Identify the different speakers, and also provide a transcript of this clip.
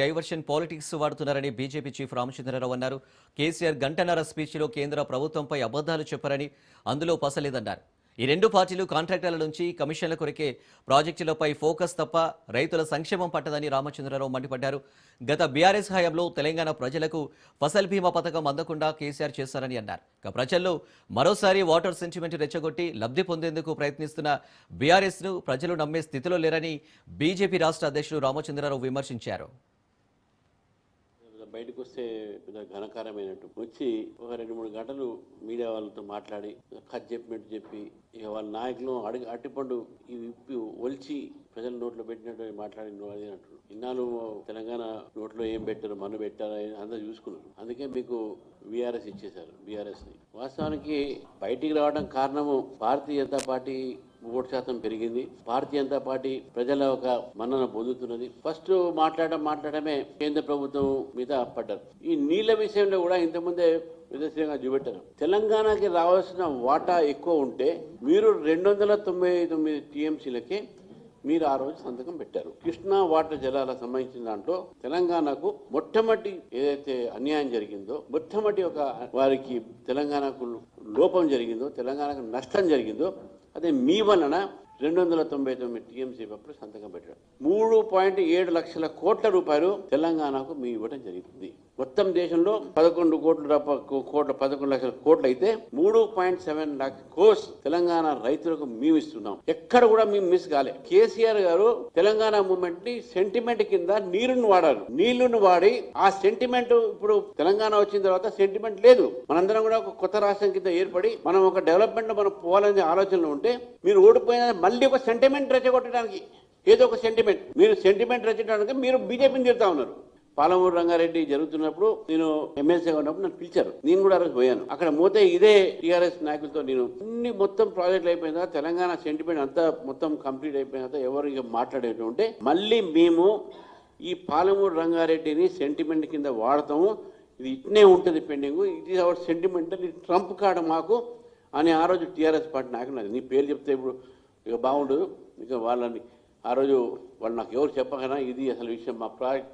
Speaker 1: Diversion politics వాడుతున్నారని BJP chief Ramachandra Rao అన్నారు. KCR గంటన్నర స్పీచ్లో కేంద్ర ప్రభుత్వంపై అబద్ధాలు చెప్పారని అందులో పసలేదన్నారు. ఈ రెండు పార్టీలు కాంట్రాక్టర్ల నుంచి కమిషన్ల కొరికే ప్రాజెక్టులపై ఫోకస్ తప్ప రైతుల సంక్షేమం పట్టదని రామచంద్రరావు మండిపడ్డారు. గత బీఆర్ఎస్ హయాంలో తెలంగాణ ప్రజలకు ఫసల్ బీమా పథకం అందకుండా కేసీఆర్ చేశారని అన్నారు. ఇక ప్రజల్లో మరోసారి వాటర్ సెంటిమెంట్ రెచ్చగొట్టి లబ్ధి పొందేందుకు ప్రయత్నిస్తున్న బీఆర్ఎస్ను ప్రజలు నమ్మే స్థితిలో లేరని బీజేపీ రాష్ట్ర అధ్యక్షుడు రామచంద్రరావు విమర్శించారు.
Speaker 2: బయటకు వస్తే పెద్ద ఘనకారమైనట్టు వచ్చి ఒక రెండు మూడు గంటలు మీడియా వాళ్ళతో మాట్లాడి కథ చెప్పినట్టు చెప్పి ఇక వాళ్ళ నాయకులు అడిగి అట్టిపండు ఈ విప్పి ఒలిచి ప్రజల నోట్లో పెట్టినట్టు మాట్లాడిన అది అంటారు ఇన్నాళ్ళు తెలంగాణ నోట్లో ఏం పెట్టారు మన్ను పెట్టారు అని అందరూ చూసుకున్నారు. అందుకే మీకు బీఆర్ఎస్ ఇచ్చేశారు బీఆర్ఎస్ని వాస్తవానికి బయటికి రావడం కారణము భారతీయ జనతా పార్టీ ఓటు శాతం పెరిగింది. భారతీయ జనతా పార్టీ ప్రజల ఒక మన్నన పొందుతున్నది. ఫస్ట్ మాట్లాడడం మాట్లాడమే కేంద్ర ప్రభుత్వం మీద పడ్డారు ఈ నీళ్ళ విషయంలో కూడా ఇంతకుముందే విదేశీయంగా చూపెట్టారు. తెలంగాణకి రావాల్సిన వాటా ఎక్కువ ఉంటే మీరు రెండు వందల తొంభై తొమ్మిది టీఎంసీలకి మీరు ఆ రోజు సంతకం పెట్టారు. కృష్ణా వాటర్ జలాలకు సంబంధించిన దాంట్లో తెలంగాణకు మొట్టమొదటి ఏదైతే అన్యాయం జరిగిందో మొట్టమొదటి ఒక వారికి తెలంగాణకు లోపం జరిగిందో తెలంగాణకు నష్టం జరిగిందో అదే మీ వలన రెండు వందల తొంభై తొమ్మిది టీఎంసీ అప్పుడు సంతకం పెట్టాడు మూడు పాయింట్ ఏడు లక్షల కోట్ల రూపాయలు తెలంగాణకు మీ ఇవ్వడం జరిగింది మొత్తం దేశంలో పదకొండు కోట్ల రూప- కోట్ల పదకొండు లక్షల కోట్లు అయితే మూడు పాయింట్ సెవెన్ లాక్ కోర్స్ తెలంగాణ రైతులకు మేము ఇస్తున్నాం. ఎక్కడ కూడా మేము మిస్ కాలే. కేసీఆర్ గారు తెలంగాణ మూమెంట్ని సెంటిమెంట్ కింద నీరును వాడారు. నీళ్ళను వాడి ఆ సెంటిమెంట్ ఇప్పుడు తెలంగాణ వచ్చిన తర్వాత సెంటిమెంట్ లేదు. మనందరం కూడా ఒక కొత్త రాష్ట్రం కింద ఏర్పడి మనం ఒక డెవలప్మెంట్లో మనం పోవాలనే ఆలోచనలో ఉంటే మీరు ఓడిపోయిన మళ్ళీ ఒక సెంటిమెంట్ రెచ్చగొట్టడానికి. ఏదో ఒక సెంటిమెంట్. మీరు సెంటిమెంట్ రచించడానికి మీరు బీజేపీని తిడతా ఉన్నారు. పాలమూరు రంగారెడ్డి జరుగుతున్నప్పుడు నేను ఎమ్మెల్సీగా ఉన్నప్పుడు నన్ను పిలిచారు. నేను కూడా ఆ రోజు పోయాను. అక్కడ పోతే ఇదే టీఆర్ఎస్ నాయకులతో నేను అన్ని మొత్తం ప్రాజెక్టులు అయిపోయిన తర్వాత తెలంగాణ సెంటిమెంట్ అంతా మొత్తం కంప్లీట్ అయిపోయిన తర్వాత ఎవరు ఇక మాట్లాడేది ఉంటే మళ్ళీ మేము ఈ పాలమూరు రంగారెడ్డిని సెంటిమెంట్ కింద వాడతాము. ఇది ఇట్నే ఉంటుంది pending it is our sentiment ఇది ట్రంప్ కాడ మాకు అని ఆ రోజు టీఆర్ఎస్ పార్టీ నాయకులు నాకు నీ పేరు చెప్తే ఇప్పుడు ఇక బాగుండదు. ఇక వాళ్ళని ఆ రోజు వాళ్ళు నాకు ఎవరు చెప్పకనా? ఇది అసలు విషయం. మా ప్రాజెక్ట్